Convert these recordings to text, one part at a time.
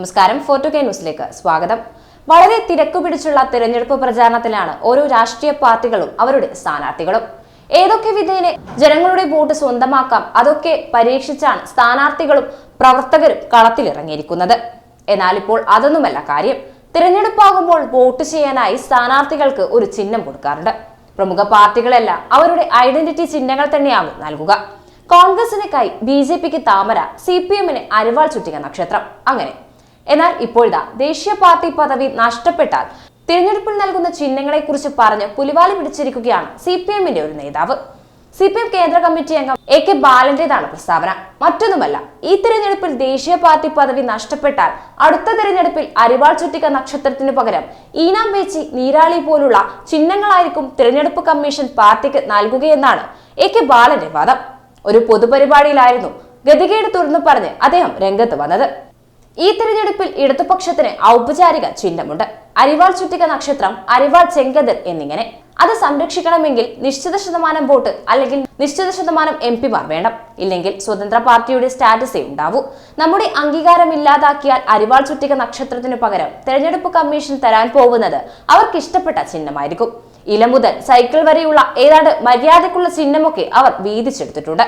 നമസ്കാരം. ഫോർട്ടു കെ ന്യൂസിലേക്ക് സ്വാഗതം. വളരെ തിരക്കു പിടിച്ചുള്ള തിരഞ്ഞെടുപ്പ് പ്രചാരണത്തിലാണ് ഓരോ രാഷ്ട്രീയ പാർട്ടികളും അവരുടെ സ്ഥാനാർത്ഥികളും. ഏതൊക്കെ വിധേനെ ജനങ്ങളുടെ വോട്ട് സ്വന്തമാക്കാം അതൊക്കെ പരീക്ഷിച്ചാണ് സ്ഥാനാർത്ഥികളും പ്രവർത്തകരും കളത്തിലിറങ്ങിയിരിക്കുന്നത്. എന്നാൽ ഇപ്പോൾ അതൊന്നുമല്ല കാര്യം. തിരഞ്ഞെടുപ്പാകുമ്പോൾ വോട്ട് ചെയ്യാനായി സ്ഥാനാർത്ഥികൾക്ക് ഒരു ചിഹ്നം കൊടുക്കാറുണ്ട്. പ്രമുഖ പാർട്ടികളെല്ലാം അവരുടെ ഐഡന്റിറ്റി ചിഹ്നങ്ങൾ തന്നെയാകും നൽകുക. കോൺഗ്രസിന് കൈ ബി ജെ പിക്ക് താമര സി പി എമ്മിന് അരിവാൾ ചുറ്റിക നക്ഷത്രം. അങ്ങനെ എന്നാൽ ഇപ്പോഴിതാ ദേശീയ പാർട്ടി പദവി നഷ്ടപ്പെട്ടാൽ തിരഞ്ഞെടുപ്പിൽ നൽകുന്ന ചിഹ്നങ്ങളെ കുറിച്ച് പറഞ്ഞ് പുലിവാലി പിടിച്ചിരിക്കുകയാണ് സി പി എമ്മിന്റെ ഒരു നേതാവ്. സി പി എം കേന്ദ്ര കമ്മിറ്റി അംഗം എ കെ ബാലന്റേതാണ് പ്രസ്താവന. മറ്റൊന്നുമല്ല ഈ തിരഞ്ഞെടുപ്പിൽ ദേശീയ പാർട്ടി പദവി നഷ്ടപ്പെട്ടാൽ അടുത്ത തിരഞ്ഞെടുപ്പിൽ അരിവാൾ ചുറ്റിക നക്ഷത്രത്തിനു പകരം ഈനാം വേച്ചി നീരാളി പോലുള്ള ചിഹ്നങ്ങളായിരിക്കും തിരഞ്ഞെടുപ്പ് കമ്മീഷൻ പാർട്ടിക്ക് നൽകുകയെന്നാണ് എ കെ ബാലന്റെ വാദം. ഒരു പൊതുപരിപാടിയിലായിരുന്നു ഗതികേട് തുറന്നു പറഞ്ഞ് അദ്ദേഹം രംഗത്ത് വന്നത്. ഈ തിരഞ്ഞെടുപ്പിൽ ഇടതുപക്ഷത്തിന് ഔപചാരിക ചിഹ്നമുണ്ട്. അരിവാൾ ചുറ്റിക നക്ഷത്രം അരിവാൾ ചെങ്കതിർ എന്നിങ്ങനെ. അത് സംരക്ഷിക്കണമെങ്കിൽ നിശ്ചിത ശതമാനം വോട്ട് അല്ലെങ്കിൽ നിശ്ചിത ശതമാനം എം പിമാർ വേണം. ഇല്ലെങ്കിൽ സ്വതന്ത്ര പാർട്ടിയുടെ സ്റ്റാറ്റസേ ഉണ്ടാവൂ. നമ്മുടെ അംഗീകാരം ഇല്ലാതാക്കിയാൽ അരിവാൾ ചുറ്റിക നക്ഷത്രത്തിനു പകരം തെരഞ്ഞെടുപ്പ് കമ്മീഷൻ തരാൻ പോകുന്നത് അവർക്ക് ഇഷ്ടപ്പെട്ട ചിഹ്നമായിരിക്കും. ഇല മുതൽ സൈക്കിൾ വരെയുള്ള ഏതാണ്ട് മര്യാദക്കുള്ള ചിഹ്നമൊക്കെ അവർ വീതിച്ചെടുത്തിട്ടുണ്ട്.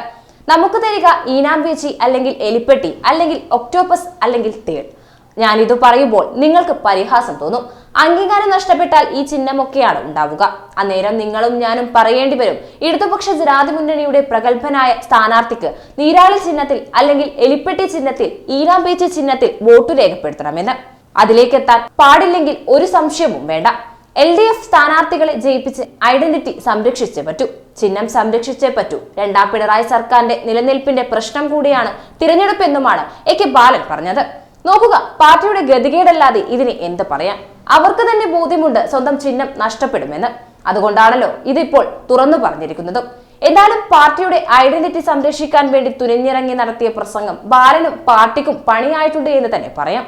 നമുക്ക് തരിക ഈനാം വീച്ചി അല്ലെങ്കിൽ എലിപ്പെട്ടി അല്ലെങ്കിൽ ഒക്ടോപ്പസ് അല്ലെങ്കിൽ തേൾ. ഞാനിത് പറയുമ്പോൾ നിങ്ങൾക്ക് പരിഹാസം തോന്നും. അംഗീകാരം നഷ്ടപ്പെട്ടാൽ ഈ ചിഹ്നമൊക്കെയാണ് ഉണ്ടാവുക. അന്നേരം നിങ്ങളും ഞാനും പറയേണ്ടി വരും. ഇടതുപക്ഷ ജനാധി മുന്നണിയുടെ പ്രഗത്ഭനായ സ്ഥാനാർത്ഥിക്ക് നീരാളി ചിഹ്നത്തിൽ അല്ലെങ്കിൽ എലിപ്പെട്ടി ചിഹ്നത്തിൽ ഈനാം പേച്ചി ചിഹ്നത്തിൽ വോട്ട് രേഖപ്പെടുത്തണമെന്ന്. അതിലേക്കെത്താൻ പാടില്ലെങ്കിൽ ഒരു സംശയവും വേണ്ട. എൽ ഡി എഫ് സ്ഥാനാർത്ഥികളെ ജയിപ്പിച്ച് ഐഡന്റിറ്റി സംരക്ഷിച്ചേ പറ്റൂ. ചിഹ്നം സംരക്ഷിച്ചേ പറ്റൂ. രണ്ടാം പിണറായി സർക്കാരിന്റെ നിലനിൽപ്പിന്റെ പ്രശ്നം കൂടിയാണ് തിരഞ്ഞെടുപ്പ് എന്നുമാണ് എ കെ ബാലൻ പറഞ്ഞത്. നോക്കുക പാർട്ടിയുടെ ഗതികേടല്ലാതെ ഇതിന് എന്ത് പറയാൻ അവർക്ക് തന്നെ ബോധ്യമുണ്ട് സ്വന്തം ചിഹ്നം നഷ്ടപ്പെടുമെന്ന്. അതുകൊണ്ടാണല്ലോ ഇതിപ്പോൾ തുറന്നു പറഞ്ഞിരിക്കുന്നതും. എന്നാലും പാർട്ടിയുടെ ഐഡന്റിറ്റി സംരക്ഷിക്കാൻ വേണ്ടി തുനിഞ്ഞിറങ്ങി നടത്തിയ പ്രസംഗം ബാലനും പാർട്ടിക്കും പണിയായിട്ടുണ്ട് എന്ന് തന്നെ പറയാം.